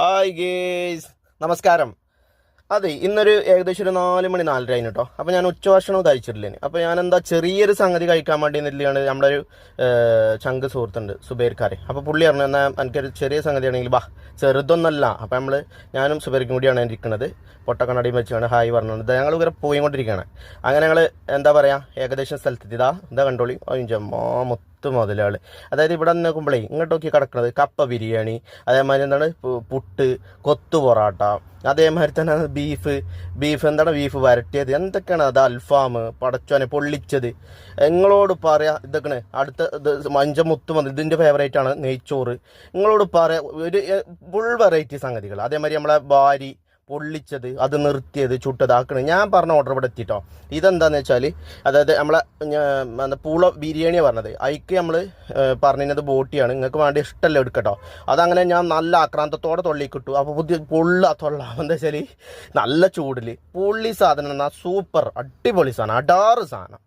Hi guys നമസ്കാരം. അതെ ഇന്നൊരു ഏകദേശം ഒരു നാല് മണി നാലര ആയിരുന്നു കേട്ടോ അപ്പോൾ ഞാൻ ഉച്ചഭക്ഷണം കഴിച്ചിട്ടില്ലേ അപ്പോൾ ഞാൻ എന്താ ചെറിയൊരു സംഗതി കഴിക്കാൻ വേണ്ടി നിന്നില്ലാണ് നമ്മുടെ ഒരു ചങ്ക് സുഹൃത്തുണ്ട് സുബേർക്കാരെ. അപ്പോൾ പുള്ളി പറഞ്ഞു എന്നാൽ എനിക്കൊരു ചെറിയ സംഗതി ആണെങ്കിൽ വാ ചെറുതൊന്നല്ല. അപ്പോൾ നമ്മൾ ഞാനും സുബേർക്കും കൂടിയാണ് ഇരിക്കുന്നത്. പൊട്ടക്കണ്ണടിയും വെച്ചാണ് ഹായ് പറഞ്ഞത് ഞങ്ങൾ ഇവരെ പോയിക്കൊണ്ടിരിക്കുകയാണ്. അങ്ങനെ ഞങ്ങൾ എന്താ പറയുക ഏകദേശം സ്ഥലത്തെത്തി. ഇതാ എന്താ കണ്ടോളി? അയ്യമ്മാ മുത്ത് മുതലാൾ. അതായത് ഇവിടെ നോക്കുമ്പോഴേ ഇങ്ങോട്ട് നോക്കി കിടക്കുന്നത് കപ്പ ബിരിയാണി അതേമാതിരി എന്താണ് പുട്ട് കൊത്തു പൊറാട്ട അതേമാതിരി തന്നെ ബീഫ് ബീഫ് എന്താണ്? ബീഫ് വരട്ടിയത്. എന്തൊക്കെയാണ് അത്? അൽഫാം പടച്ചോനെ പൊള്ളിച്ചത്. നിങ്ങളോട് പറയാ ഇതൊക്കെയാണ്. അടുത്ത മഞ്ച മുത്ത് മതി. ഇതിന്റെ ഫേവറേറ്റ് ആണ് നെയ്ച്ചോറ്. നിങ്ങളോട് പറയാ ഒരു ഫുൾ വെറൈറ്റി സംഗതികൾ അതേമാതിരി നമ്മളെ ഭാരി പൊള്ളിച്ചത് അത് നിർത്തിയത് ചുട്ടത് ഞാൻ പറഞ്ഞ ഓർഡർ ഇവിടെ എത്തിട്ടോ. ഇതെന്താന്ന് വെച്ചാൽ അതായത് നമ്മളെ പൂള ബിരിയാണിയാണ് പറഞ്ഞത്. അതിക്ക് നമ്മൾ പറഞ്ഞത് ബോട്ടിയാണ്. നിങ്ങൾക്ക് വേണ്ടി ഇഷ്ടമല്ല എടുക്കട്ടോ. അതങ്ങനെ ഞാൻ നല്ല ആക്രാന്തത്തോടെ തൊള്ളി കിട്ടു അപ്പോൾ പുതിയ പൊള്ള തൊള്ള. എന്താ വെച്ചാൽ നല്ല ചൂടിൽ പൊള്ളി സാധനം എന്നാൽ സൂപ്പർ. അടിപൊളി സാധനം. അടാറ് സാധനം.